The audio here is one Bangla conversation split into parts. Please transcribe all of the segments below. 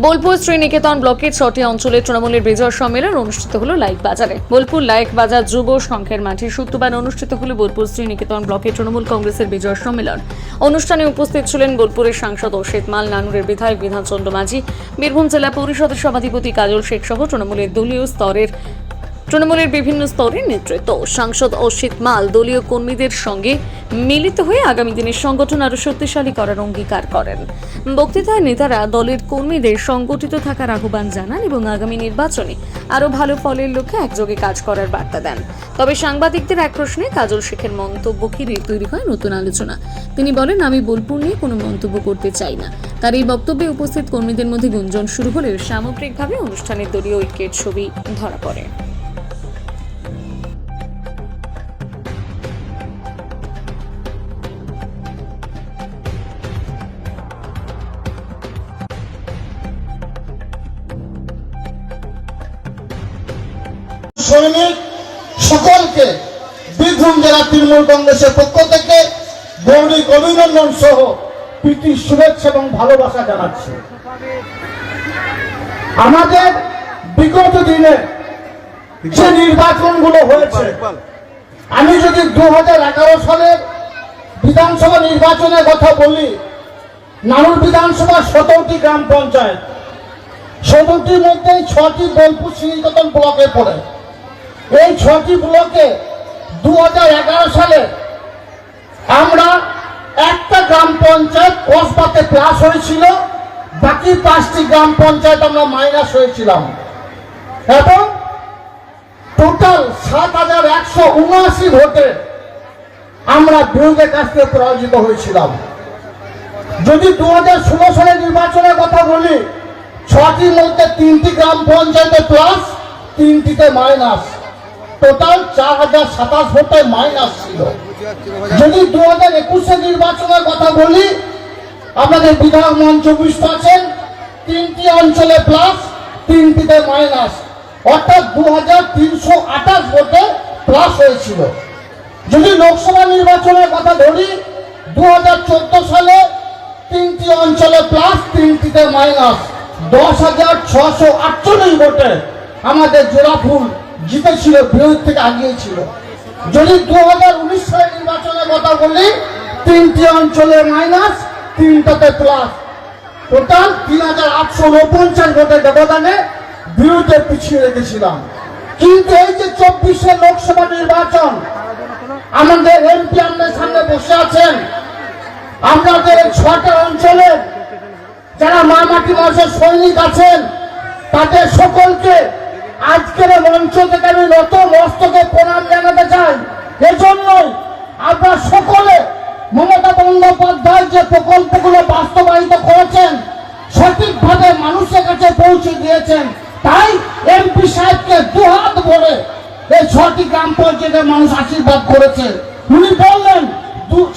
বোলপুর শ্রীনিকেতন ব্লকের ছটি অঞ্চলে তৃণমূলের বিজয় সম্মেলন অনুষ্ঠিত হলো লাইক বাজারে। বোলপুর লাইক বাজার যুব সংঘের মাঠে শুক্রবার অনুষ্ঠিত হলো বোলপুর শ্রীনিকেতন ব্লকের তৃণমূল কংগ্রেসের বিজয় সম্মেলন। অনুষ্ঠানে উপস্থিত ছিলেন বোলপুরের সাংসদ অশেত মাল, নানুরের বিধায়ক বিধানচন্দ্র মাঝি, বীরভূম জেলা পরিষদের সভাধিপতি কাজল শেখ সহ তৃণমূলের দলীয় স্তরের তৃণমূলের বিভিন্ন স্তরের নেতৃত্ব। সাংসদ অসিত মাল দলীয় কর্মীদের সঙ্গে মিলিত হয়ে আগামী দিনের সংগঠন আরও শক্তিশালী করার অঙ্গীকার করেন। বক্তৃতায় নেতারা দলের কর্মীদের সংগঠিত থাকার আহ্বান জানান এবং আগামী নির্বাচনে আরও ভালো ফলের লক্ষ্যে একযোগে কাজ করার বার্তা দেন। তবে সাংবাদিকদের এক প্রশ্নে কাজল শেখের মন্তব্য ঘিরে তৈরি হয় নতুন আলোচনা। তিনি বলেন, আমি বোলপুর নিয়ে কোনো মন্তব্য করতে চাই না। তার এই বক্তব্যে উপস্থিত কর্মীদের মধ্যে গুঞ্জন শুরু হলেও সামগ্রিকভাবে অনুষ্ঠানের দলীয় ঐক্যের ছবি ধরা পড়ে। তৃণমূল কংগ্রেসের পক্ষ থেকে গৌরিক অভিনন্দন সহ প্রীতি শুভেচ্ছা এবং ভালোবাসা জানাচ্ছি। আমাদের বিগত দিনে যে নির্বাচনগুলো হয়েছে আমি যদি দু হাজার এগারো সালের বিধানসভা নির্বাচনের কথা বলি নানুর বিধানসভা সতেরোটি গ্রাম পঞ্চায়েত সতেরোটির মধ্যে ছটি বোলপুর শ্রীনিকেতন ব্লকে পড়ে। এই ছটি ব্লকে দু হাজার এগারো সালে আমরা একটা গ্রাম পঞ্চায়েত কসবাতে প্লাস হয়েছিল, বাকি পাঁচটি গ্রাম পঞ্চায়েত আমরা মাইনাস হয়েছিলাম। এবং টোটাল সাত হাজার একশো উনআশি ভোটে আমরা বিরোধীদের কাছ থেকে পরাজিত হয়েছিলাম। যদি দু সালের নির্বাচনের কথা বলি ছটির মধ্যে তিনটি গ্রাম পঞ্চায়েতে প্লাস তিনটিতে মাইনাস টোটাল চার হাজার সাতাশ ভোটে মাইনাস ছিল। যদি দু হাজার একুশে নির্বাচনের কথা বলি, আমাদের বিধায়ক মঞ্চ বিষ্ট আছেন, তিনটি অঞ্চলে প্লাস তিনটিতে মাইনাস অর্থাৎ দু হাজার তিনশো আঠাশ ভোটে প্লাস হয়েছিল। যদি লোকসভা নির্বাচনের কথা ধরি দু হাজার চোদ্দ সালে তিনটি অঞ্চলে প্লাস তিনটিতে মাইনাস দশ হাজার ছশো আটচল্লিশ ভোটে আমাদের জোড়াফুল জিতেছিল বিরোধী থেকে আগিয়েছিল যদি দু হাজার উনিশ সালের নির্বাচনের কথা বলি, তিনটি অঞ্চলে মাইনাস তিনটাতে প্লাস টোটাল তিন হাজার আটশো উনপঞ্চাশ ভোটের ব্যবধানে বিরুদ্ধে পিছিয়ে রেখেছিলাম। কিন্তু এই যে চব্বিশে লোকসভা নির্বাচন, আমাদের এমপি আমাদের সামনে বসে আছেন। এই ছটা অঞ্চলের যারা মা মাটি মাসের সৈনিক আছেন, তাদের সকলকে আজকের মঞ্চ থেকে আমি নত মস্তকে প্রণাম জানাতে চাই। এজন্যই আমরা সকলে মমতা বন্দ্যোপাধ্যায় যে প্রকল্পগুলো বাস্তবায়িত করেছেন, সঠিকভাবে মানুষের কাছে পৌঁছে দিয়েছেন, তাই এমপি সাহেবকে দুহাত ভরে এই ছটি গ্রাম পঞ্চায়েতের মানুষ আশীর্বাদ করেছে। উনি বললেন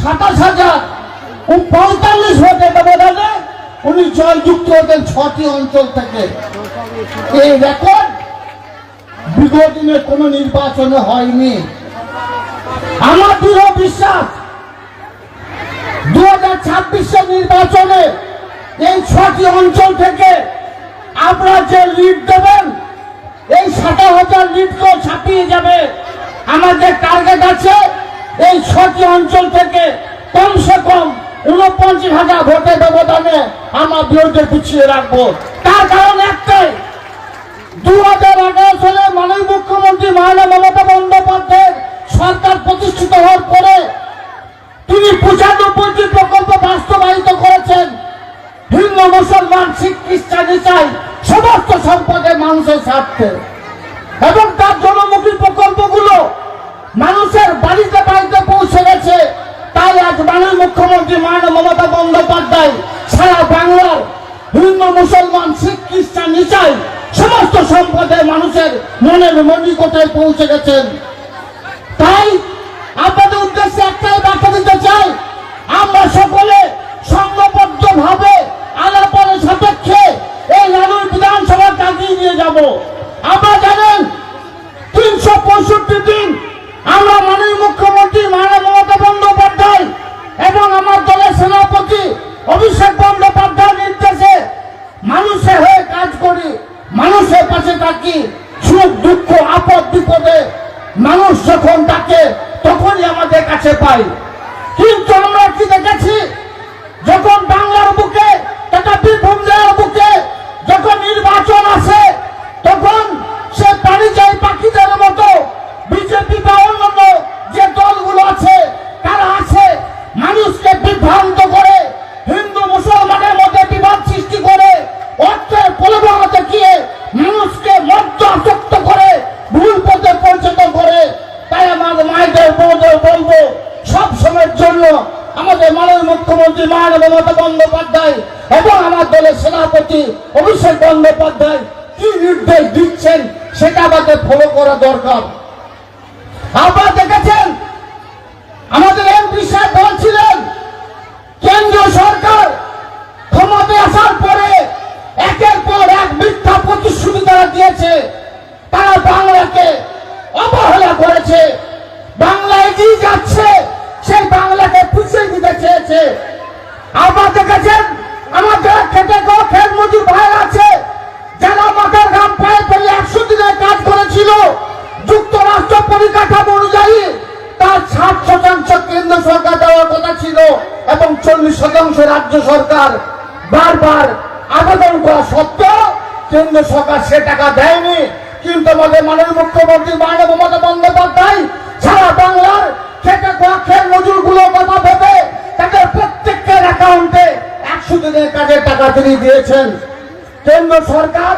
সাতাশ হাজার পঁয়তাল্লিশ ভোটের ব্যবধানে উনি জয়যুক্ত হতেন ছটি অঞ্চল থেকে। এই রেকর্ড বিগত দিনে কোনো নির্বাচনে হয়নি। আমার দৃঢ় বিশ্বাস দু হাজার ছাব্বিশের নির্বাচনে এই ছটি অঞ্চল থেকে আপনারা যে লিড দেবেন, এই সাতাশ হাজার লিডকেও ছাপিয়ে যাবে। আমাদের টার্গেট আছে এই ছটি অঞ্চল থেকে কমসে কম উনপঞ্চাশ হাজার ভোটের ব্যবধানে আমরা বিরুদ্ধে পিছিয়ে রাখব। তার কারণ একটাই দু হাজার এগারো সালে মাননীয় মুখ্যমন্ত্রী মাননীয় মমতা বন্দ্যোপাধ্যায়ের সরকার প্রতিষ্ঠিত হওয়ার পরে তিনি পঁচানব্বইটি প্রকল্প বাস্তবায়িত করেছেন। হিন্দু মুসলমান শিখ খ্রিস্টান ইসাই সমস্ত সম্পদের মানুষের স্বার্থে। এবং তার জনমুখী প্রকল্পগুলো মানুষের বাড়িতে বাড়িতে পৌঁছে তাই আজ মাননীয় মুখ্যমন্ত্রী মাননীয় মমতা বন্দ্যোপাধ্যায় সারা বাংলার হিন্দু মুসলমান শিখ খ্রিস্টান ইসাই সমস্ত সম্পদের মানুষের মনের মনিকটে পৌঁছে গেছেন। তাই আপনাদের উদ্দেশ্যে একটাই বার্তা দিতে চাই, আমরা সকলে সংঘবদ্ধ ভাবে আলাপনের সাপেক্ষে এই নানুর বিধানসভা কাটিয়ে নিয়ে যাব। আমরা জানেন তিনশো পঁয়ষট্টি দিন আমরা মাননীয় মুখ্যমন্ত্রী মাননীয় মমতা বন্দ্যোপাধ্যায় এবং আমার দলের সেনাপতি অভিষেক বন্দ্যোপাধ্যায়ের নির্দেশে মানুষের হয়ে সেনাপতি মানুষের পাশে থাকি, সুখ, দুঃখ, আপদ, বিপদে মানুষ যখন থাকে তখনই আমাদের কাছে পাই কিন্তু আমরা কি দেখেছি? যখন বাংলার বুকে, তথা বীরভূম জেলার বুকে যখন নির্বাচন আসে দরকার আপনারা দেখেছেন? আমাদের এমপি সাহেব বলছিলেন, কেন্দ্রীয় সরকার ক্ষমতায় আসার পরে একের পর এক মিথ্যা প্রতিশ্রুতি তারা দিয়েছে। তারা বাংলাকে অবহেলা করেছে। বাংলা এগিয়ে যাচ্ছে, সেই বাংলাকে পিছিয়ে দিতে চেয়েছে। আপনারা দেখেছেন? আমাদের খেটে গো খেত মজুর ভাই আছে, যারা মাথার ঘাম পায়ে ফেলে একশো দিনের কাজ করেছিল। যুক্তরাষ্ট্র পরিকাঠামো অনুযায়ী তার ষাট শতাংশ কেন্দ্র সরকার দেওয়ার কথা ছিল এবং চল্লিশ শতাংশ রাজ্য সরকার বারবার আবেদন করা সত্ত্বেও কেন্দ্র সরকার সে টাকা দেয়নি। কিন্তু আমাদের মাননীয় মুখ্যমন্ত্রী মাননীয় মমতা বন্দ্যোপাধ্যায় সারা বাংলার খেটে খাওয়া খেল মজুরগুলোর কথা ভেবে তাদের প্রত্যেকের অ্যাকাউন্টে একশো দিনের কাজের টাকা তিনি দিয়েছেন। কেন্দ্র সরকার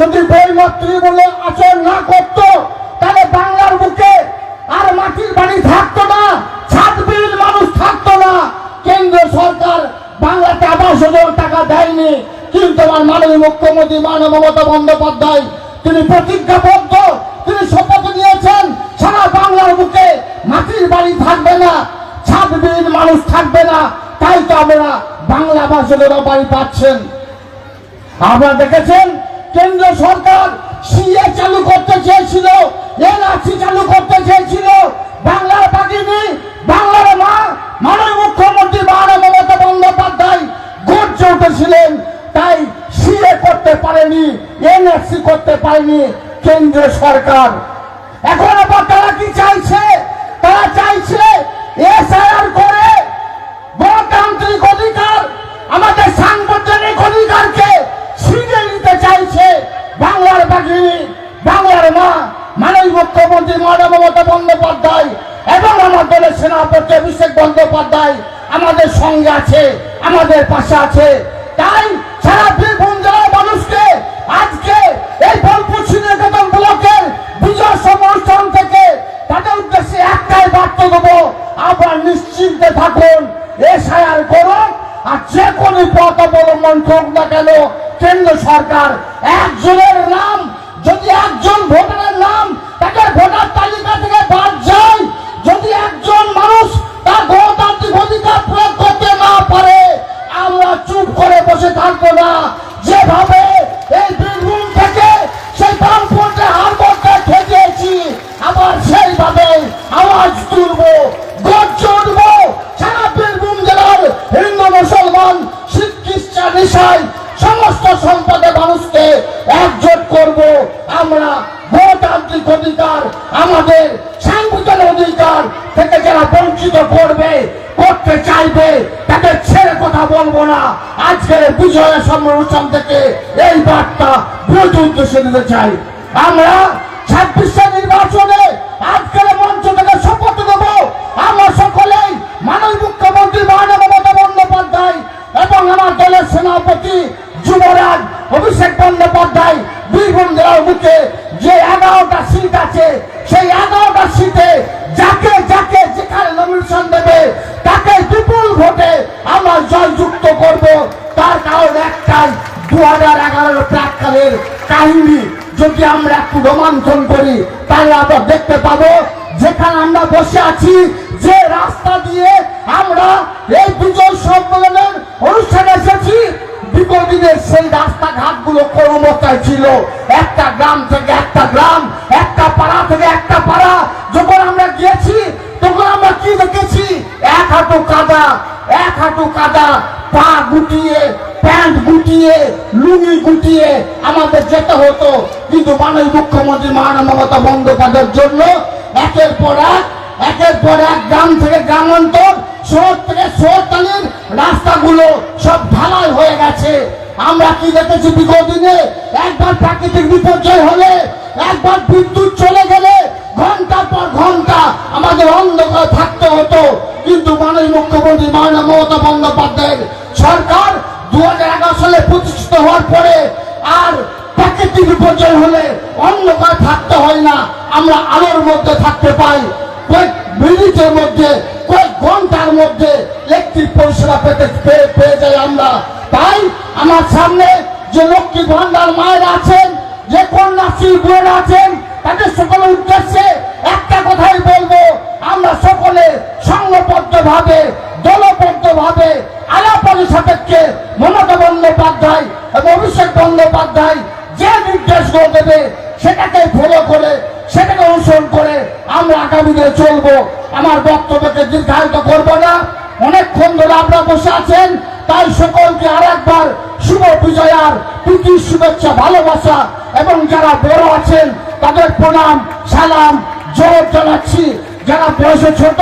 যদি বলে আচরণ না করত বাংলার বুকে আর মাটির বাড়ি থাকতো না ছাদবিল মানুষ থাকতো না। কেন্দ্র সরকার বাংলাতে আবাস টাকা দেয়নি। কিন্তু আমার মাননীয় মুখ্যমন্ত্রী মাননীয় মমতা বন্দ্যোপাধ্যায়, তিনি প্রতিজ্ঞাবদ্ধ, তিনি শপথ নিয়েছেন, সারা বাংলার বুকে মাটির বাড়ি থাকবে না ছাদবিল মানুষ থাকবে না। তাই তো আমরা বাংলা যোজনা বাড়ি পাচ্ছেন। আপনারা দেখেছেন কেন্দ্র সরকার সিএ চালু করতে চেয়েছিল এনআরসি চালু করতে চেয়েছিল। বাংলার বাগিনী, বাংলার মা, মাননীয় মুখ্যমন্ত্রী মাননীয় মমতা বন্দ্যোপাধ্যায় গর্জে উঠেছিলেন। তাই সিএ করতে পারেনি, এনআরসি করতে পারেনি কেন্দ্রীয় সরকার। এখন আবার তারা কি চাইছে? তারা চাইছে এসআইআর করে গণতান্ত্রিক অধিকার, আমাদের সাংবিধানিক অধিকারকে ছিনিয়ে নিতে চাইছে বাংলার বাগিনী, বাংলার মা, মাননীয় মুখ্যমন্ত্রী মানব মমতা বন্দ্যোপাধ্যায় এবং আমার দলের সেনাপতি অভিষেক বন্দ্যোপাধ্যায় আমাদের সঙ্গে আছে, আমাদের পাশে আছে। তাই সারা বীরভূম জেলার মানুষকে আজকে এই বোলপুর শ্রীনিকেতন ব্লকের বিজয় অনুষ্ঠান থেকে তাদের উদ্দেশ্যে একটাই বার্তা দেবো, আপনার নিশ্চিন্তে থাকুন এসআইআর করুন আর যে কোনো পথ অবলম্বন করুক না কেন কেন্দ্র সরকার একজনের নাম, যদি একজন ভোটারের নাম তাকে ভোটার তালিকা থেকে বাদ যায়, যদি একজন মানুষ তার গণতান্ত্রিক অধিকার প্রয়োগ করতে না পারে, আমরা চুপ করে বসে থাকব না। যেভাবে এই বীরভূম থেকে সেই বামপন্থে হার করতে ঠেকেছি আবার সেইভাবে আওয়াজ তুলবো গর্জ উঠবো সারা বীরভূম জেলার হিন্দু মুসলমান শিখ খ্রিস্টান ইসাই সমস্ত সম্পদের মানুষকে একজোট করব আমরা গণতান্ত্রিক অধিকার আমাদের সাংবিধানিক অধিকার থেকে যারা বঞ্চিত করবে করতে চাইবে তাদের ছেড়ে কথা বলব না আজকের সম্মেলন থেকে এই বার্তা বিরোধী উদ্দেশ্যে দিতে চাই। আমরা ছাব্বিশে নির্বাচনে আজকের মঞ্চ থেকে শপথ দেব আমরা সকলেই মাননীয় মুখ্যমন্ত্রী মাননীয় মমতা বন্দ্যোপাধ্যায় এবং আমার দলের সেনাপতি যুবরাজ অভিষেক বন্দ্যোপাধ্যায় বীরভূম জেলার বুকে যে এগারোটা সিট আছে সেই এগারোটা সিটে যাকে যাকে যেখানে নমিনেশন দেবে তাকে বিপুল ভোটে আমরা জয়যুক্ত করব তার কারণ একটাই দু হাজার এগারোর প্রাককালের কাহিনী যদি আমরা একটু রোমাঞ্চন করি তাহলে আমরা দেখতে পাবো যেখানে আমরা বসে আছি, যে রাস্তা দিয়ে আমরা এই বিজয় সম্মেলনের অনুষ্ঠানে এসেছি সেই ছিল। একটা গ্রাম থেকে একটা গ্রাম, একটা পাড়া থেকে একটা পাড়া। যখন আমরা গিয়েছি, তখন আমরা কি দেখেছি? এক হাঁটু কাদা, এক হাঁটু কাদা, পা গুটিয়ে, প্যান্ট গুটিয়ে, লুঙ্গি গুটিয়ে আমাদের যেতে হতো। কিন্তু মাননীয় মুখ্যমন্ত্রী মাননীয় মমতা বন্দ্যোপাধ্যায়ের জন্য একের পর এক একের পর এক গ্রাম থেকে গ্রামান্তর, শহর থেকে শহরতলির রাস্তাগুলো সব ঢালাই হয়ে গেছে। আমরা কি দেখেছি বিগত দিনে একবার প্রাকৃতিক বিপর্যয় হলে, একবার বিদ্যুৎ চলে গেলে ঘণ্টা পর ঘণ্টা আমাদের অন্ধকার থাকতে হতো। কিন্তু মাননীয় মুখ্যমন্ত্রী মাননীয় মমতা বন্দ্যোপাধ্যায়ের সরকার দু হাজার এগারো সালে প্রতিষ্ঠিত হওয়ার পরে আর প্রাকৃতিক বিপর্যয় হলে অন্ধকার থাকতে হয় না। আমরা আলোর মধ্যে থাকতে পাই। মিনিটের মধ্যে, কয়েক ঘণ্টার মধ্যে ইলেকট্রিক পরিষেবা পেতে পেয়ে- পেয়ে যাই আমরা। তাই আমার সামনে যে লক্ষ্মী ভান্ডার মায়ের আছেন, যে কন্যাশ্রী বোন আছেন, তাদের সকলের উদ্দেশ্যে একটা কথাই বলব। আমরা সকলে সংঘবদ্ধ ভাবে দলবদ্ধ ভাবে আলাপন সাপেক্ষে মমতা বন্দ্যোপাধ্যায় এবং অভিষেক বন্দ্যোপাধ্যায় যে নির্দেশগুলো দেবে সেটাকে ফলো করে, সেটাকে অনুসরণ করে আমরা আগামী দিনে চলবো। আমার বক্তব্যকে দীর্ঘায়িত করব না। অনেকক্ষণ ধরে আপনারা বসে আছেন। তাই সকলকে আর একবার শুভ বিজয়ার প্রীতি শুভেচ্ছা, ভালোবাসা এবং যারা বড় আছেন, তাদের প্রণাম, সালাম জোর জানাচ্ছি। যারা বয়সে ছোট,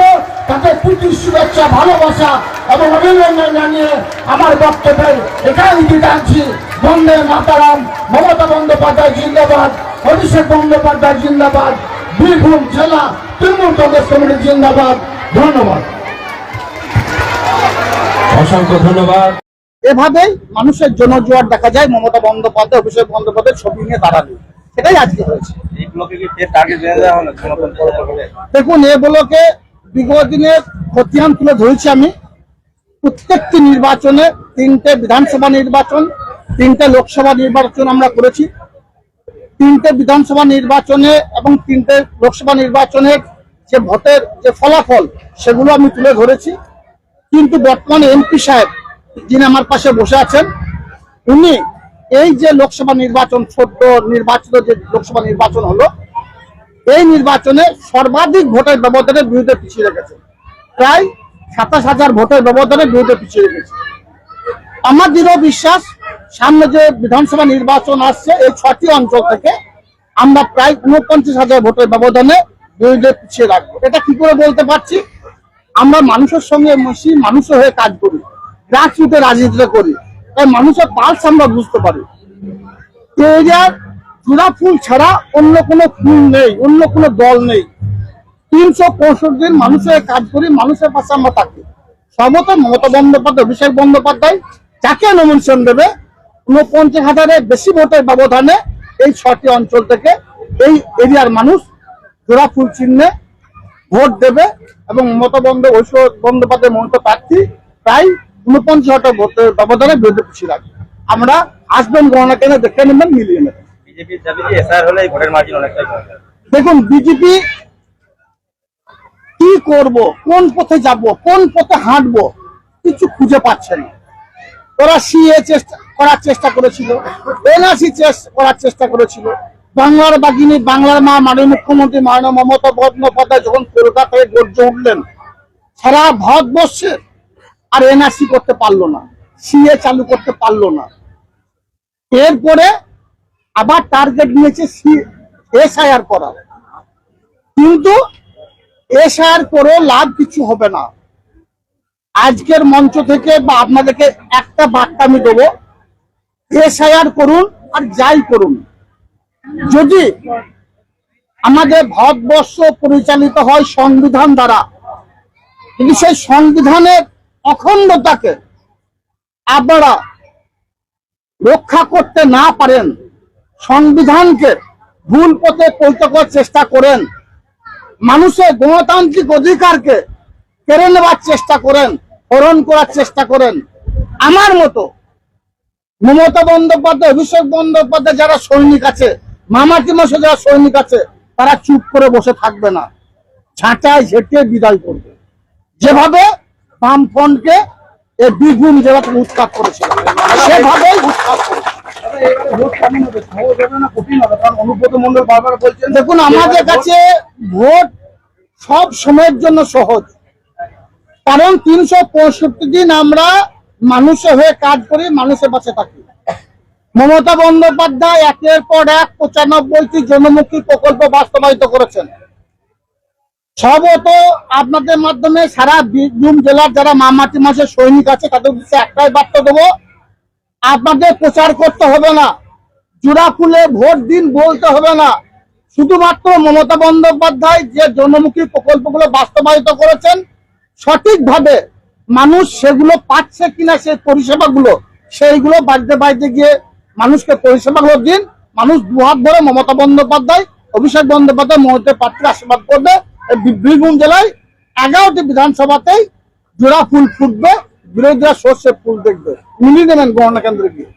তাদের প্রীতি শুভেচ্ছা, ভালোবাসা এবং অভিনন্দন জানিয়ে আমার বক্তব্যের এখানে টানছি বন্দে মাতারাম, মমতা বন্দ্যোপাধ্যায় জিন্দাবাদ, অভিষেক বন্দ্যোপাধ্যায় জিন্দাবাদ, বীরভূম জেলা তৃণমূল কংগ্রেস কমিটি জিন্দাবাদ। ধন্যবাদ। অসংখ্য ধন্যবাদ। এভাবেই মানুষের জনজোয়ার দেখা যায় মমতা বন্দ্যোপাধ্যায় অভিষেক বন্দ্যোপাধ্যায় ছবি নিয়ে দাঁড়ালে। সেটাই আজকে হয়েছে। দেখুন এ বলোকে বিগত দিনের খতিয়ান তুলে ধরেছি আমি। প্রত্যেকটি নির্বাচনে তিনটে বিধানসভা নির্বাচন তিনটে লোকসভা নির্বাচন আমরা করেছি। তিনটে বিধানসভা নির্বাচনে এবং তিনটে লোকসভা নির্বাচনের যে ভোটের যে ফলাফল, সেগুলো আমি তুলে ধরেছি। কিন্তু বর্তমানে এমপি সাহেব, যিনি আমার পাশে বসে আছেন, উনি এই যে লোকসভা নির্বাচন, সদ্য নির্বাচিত যে লোকসভা নির্বাচন হলো, এই নির্বাচনে সর্বাধিক ভোটের ব্যবধানের বিরুদ্ধে পিছিয়ে রেখেছে। প্রায় সাতাশ হাজার ভোটের ব্যবধানের বিরুদ্ধে পিছিয়ে রেখেছে। আমার দৃঢ় বিশ্বাস, সামনে যে বিধানসভা নির্বাচন আসছে, এই ছটি অঞ্চল থেকে আমরা প্রায় উনপঞ্চাশ হাজার ভোটের ব্যবধানে বিরুদ্ধে পিছিয়ে রাখব। এটা কি করে বলতে পারছি? আমরা মানুষের সঙ্গে মিশি মানুষের হয়ে কাজ করি গ্রাসরুটে রাজনীতিটা করি। তাই মানুষের পালস আমরা বুঝতে পারি। জোড়া ফুল ছাড়া অন্য কোনো ফুল নেই, অন্য কোনো দল নেই। তিনশো পঁয়ষট্টি দিন মানুষের কাজ করি, মানুষের পাশে আমরা থাকি। সর্বত মমতা বন্দ্যোপাধ্যায়, অভিষেক বন্দ্যোপাধ্যায়, যাকে নমিনেশন দেবে উনপঞ্চাশ হাজারের বেশি ভোটের ব্যবধানে এই ছটি অঞ্চল থেকে এই এরিয়ার মানুষ জোড়া ফুল চিহ্নে ভোট দেবে এবং মমতা বন্দ্য ঐশ্বর বন্দ্যোপাধ্যায় মমতা প্রার্থী প্রায় উনপঞ্চাশ হাজার ভোটের ব্যবধানে বিরুদ্ধে পিছিয়ে রাখবে। আমরা আসবেন গণনা কেন দেখে নেবেন মিলিয়ে নেবেন। দেখুন বিজেপি কি করব কোন পথে যাব কোন পথে হাঁটবো কিছু খুঁজে পাচ্ছে না। ওরা সিএ চেষ্টা করার চেষ্টা করেছিল এনআরসি করার চেষ্টা করেছিল। বাংলার বাগিনী, বাংলার মা, মাননীয় মুখ্যমন্ত্রী মাননীয় মমতা বন্দ্যোপাধ্যায় যখন কলকাতায় গর্জে উঠলেন, সারা ভারতবর্ষে আর এনআরসি করতে পারল না সিএ চালু করতে পারল না। এরপরে আবার টার্গেট নিয়েছে সি এসআইআর করার কিন্তু এসআইআর করেও লাভ কিছু হবে না। আজকের মঞ্চ থেকে বা আপনাদেরকে একটা বার্তা আমি দেবো এসআইআর করুন আর যাই করুন। যদি আমাদের ভারতবর্ষ পরিচালিত হয় সংবিধান দ্বারা যদি সেই সংবিধানের অখণ্ডতাকে আপনারা রক্ষা করতে না পারেন, সংবিধানকে ভুল পথে পরিণত করার চেষ্টা করেন, মানুষের গণতান্ত্রিক অধিকারকে কেড়ে নেওয়ার চেষ্টা করেন, হরণ করার চেষ্টা করেন। আমার মতো মমতা বন্দ্যোপাধ্যায়, অভিষেক বন্দ্যোপাধ্যায় যারা সৈনিক আছে মামাটি মাসে যারা সৈনিক আছে, তারা চুপ করে বসে থাকবে না। ঝাঁটায় ঝেঁটে বিদায় করবে। যেভাবে বামফ্রন্টকে এই বীরভূম থেকে উৎখাত করেছিল, সেভাবেই উৎখাত দেখুন, আমাদের কাছে ভোট সব সময়ের জন্য সহজ। কারণ তিনশো পঁয়ষট্টি দিন আমরা মানুষের হয়ে কাজ করি, মানুষের পাশে থাকি। মমতা বন্দ্যোপাধ্যায় একের পর এক পঁচানব্বইটি জনমুখী প্রকল্প বাস্তবায়িত করেছেন। সর্বত আপনাদের মাধ্যমে সারা বীরভূম জেলার যারা মামাটি মাসের সৈনিক আছে, তাদের উদ্দেশ্যে একটাই বার্তা দেবো, আপনাদের প্রচার করতে হবে না জোড়া ফুলে ভোট দিন বলতে হবে না। শুধুমাত্র মমতা বন্দ্যোপাধ্যায় যে জনমুখী প্রকল্পগুলো বাস্তবায়িত করেছেন, সঠিকভাবে মানুষ সেগুলো পাচ্ছে কিনা সেই পরিষেবাগুলো, সেইগুলো বাড়িতে বাড়িতে গিয়ে মানুষকে পরিষেবাগুলো দিন মানুষ দুহাত ধরে মমতা বন্দ্যোপাধ্যায় অভিষেক বন্দ্যোপাধ্যায় মমতা প্রার্থীর আশীর্বাদ করবে। বীরভূম জেলায় এগারোটি বিধানসভাতেই জোড়া ফুল ফুটবে বিরোধীরা সর্ষে ফুল দেখবে। মিলিয়ে নেবেন গণনা কেন্দ্রে গিয়ে।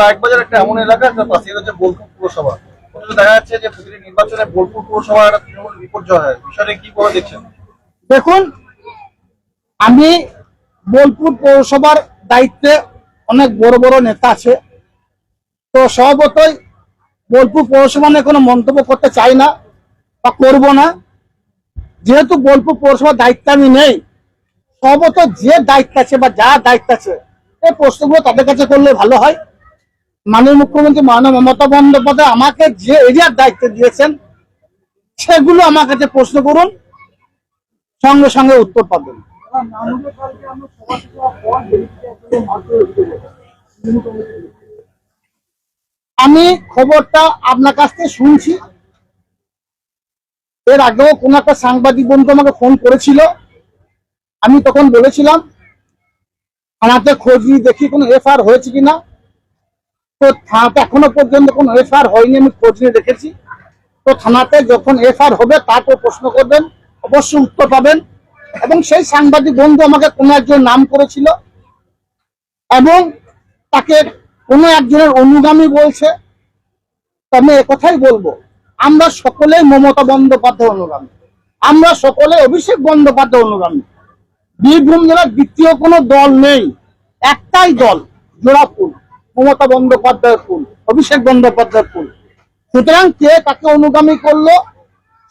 লাইকবাজার একটা এমন এলাকা পাশে বোলপুর পুরসভা। দেখা যাচ্ছে যে প্রতিটি নির্বাচনে বোলপুর পুরসভা একটা তৃণমূল বিপর্যয় হয়। বিষয়টা কি করে দেখছেন? দেখুন আমি বোলপুর পৌরসভার দায়িত্বে অনেক বড় বড় নেতা আছে। তো স্বভাবতই বোলপুর পৌরসভা নিয়ে কোনো মন্তব্য করতে চাই না বা করব না। যেহেতু বোলপুর পৌরসভার দায়িত্ব আমি নেই স্বভাবত যে দায়িত্ব আছে বা যা দায়িত্ব আছে, এই প্রশ্নগুলো তাদের কাছে করলে ভালো হয়। মাননীয় মুখ্যমন্ত্রী মাননীয় মমতা বন্দ্যোপাধ্যায় আমাকে যে এরিয়ার দায়িত্ব দিয়েছেন, সেগুলো আমার কাছে প্রশ্ন করুন, সঙ্গে সঙ্গে উত্তর পাবেন। আমি খবরটা আপনার কাছ থেকে শুনছি। এর আগেও কোন একটা সাংবাদিক বন্ধু আমাকে ফোন করেছিল। আমি তখন বলেছিলাম থানাতে খোঁজ নিয়ে দেখি কোনো এফআইআর হয়েছে কিনা? তো থানাতে এখনও পর্যন্ত কোনো এফআইআর হয়নি, আমি খোঁজ নিয়ে দেখেছি। তো থানাতে যখন এফআইআর হবে, তারপর প্রশ্ন করবেন, অবশ্যই উত্তর পাবেন। এবং সেই সাংবাদিক বন্ধু আমাকে কোনো একজন নাম করেছিল। এবং তাকে কোনো একজনের অনুগামী বলছে, তো আমি একথাই বলব। আমরা সকলেই মমতা বন্দ্যোপাধ্যায় অনুগামী। আমরা সকলে অভিষেক বন্দ্যোপাধ্যায় অনুগামী। বীরভূম জেলার দ্বিতীয় কোনো দল নেই। একটাই দল, জোড়া ফুল, মমতা বন্দ্যোপাধ্যায়ের ফুল, অভিষেক বন্দ্যোপাধ্যায়ের ফুল। সুতরাং কে তাকে অনুগামী করল,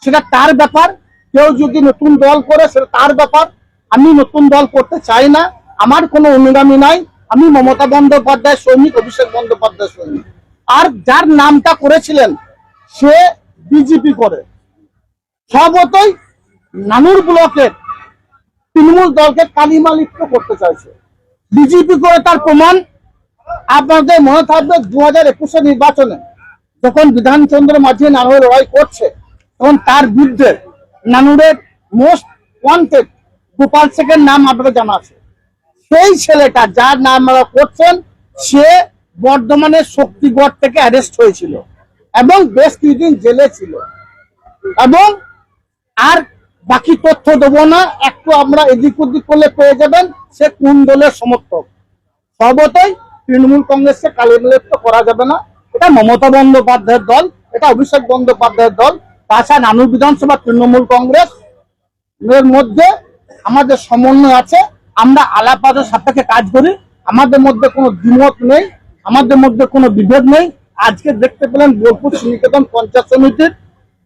সেটা তার ব্যাপার। কেউ যদি নতুন দল করে, সেটা তার ব্যাপার। আমি নতুন দল করতে চাই না। আমার কোনো অনুগামী নাই। আমি মমতা বন্দ্যোপাধ্যায় সৈনিক, অভিষেক বন্দ্যোপাধ্যায় সৈনিক। আর যার নামটা করেছিলেন, সে বিজেপি করে। স্বভাবতই নানুর ব্লকের তৃণমূল দলকে কালিমালিপ্ত করতে চাইছে। বিজেপি করে তার প্রমাণ আপনাদের মনে থাকবে দু হাজার একুশে নির্বাচনে, যখন বিধানচন্দ্র মাঝি নানুর লড়াই করছে, তখন তার বিরুদ্ধে নানুরের মোস্ট ওয়ান্টেড গোপাল শেখের নাম আপনাদের জানা আছে। সেই ছেলেটা যার নাম করছেন, সে বর্ধমানের শক্তিগড় থেকে অ্যারেস্ট হয়েছিল এবং বেশ কিছুদিন জেলে ছিল। এবং আর বাকি তথ্য দেবো না, একটু আমরা এদিক ওদিক করলে পেয়ে যাবেন, সে কোন দলের সমর্থক? সর্বতই তৃণমূল কংগ্রেসকে কালিমালিপ্ত করা যাবে না। এটা মমতা বন্দ্যোপাধ্যায়ের দল, এটা অভিষেক বন্দ্যোপাধ্যায়ের দল, তাছাড়া নানু বিধানসভা তৃণমূল কংগ্রেস এর মধ্যে আমাদের সমন্বয় আছে। আমরা আলাপাদের সাপেক্ষে কাজ করি। আমাদের মধ্যে কোনো দ্বিমত নেই, আমাদের মধ্যে কোনো বিভেদ নেই। আজকে দেখতে পেলেন বোলপুর শ্রীনিকেতন পঞ্চায়েত সমিতির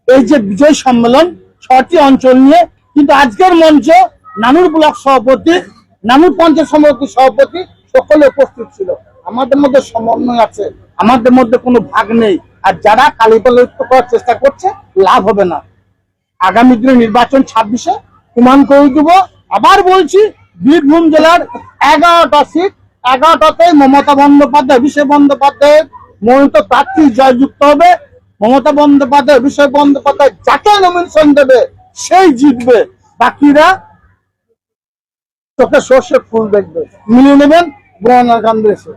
এই যে বিজয় সম্মেলন, ছটি অঞ্চল নিয়ে। কিন্তু আজকের মঞ্চ নানুর ব্লক সভাপতি, নানুর পঞ্চায়েত সমিতির সভাপতি সকলে উপস্থিত ছিল। আমাদের মধ্যে সমন্বয় আছে, আমাদের মধ্যে কোনো ভাগ নেই। আর যারা কালিপালিত করার চেষ্টা করছে, লাভ হবে না। আগামী দিনে নির্বাচন ছাব্বিশে, প্রমাণ করে দেব। আবার বলছি বীরভূম জেলার এগারোটা সিট এগারোটাতে মমতা বন্দ্যোপাধ্যায়, অভিষেক বন্দ্যোপাধ্যায়ের মনোনীত প্রার্থী জয়যুক্ত হবে। মমতা বন্দ্যোপাধ্যায়, অভিষেক বন্দ্যোপাধ্যায় যাকে নমিনেশন দেবে, সেই জিতবে। বাকিরা চোখে সর্ষে ফুল দেখবে। মিলিয়ে নেবেন গণনা কান্দ্রে এসে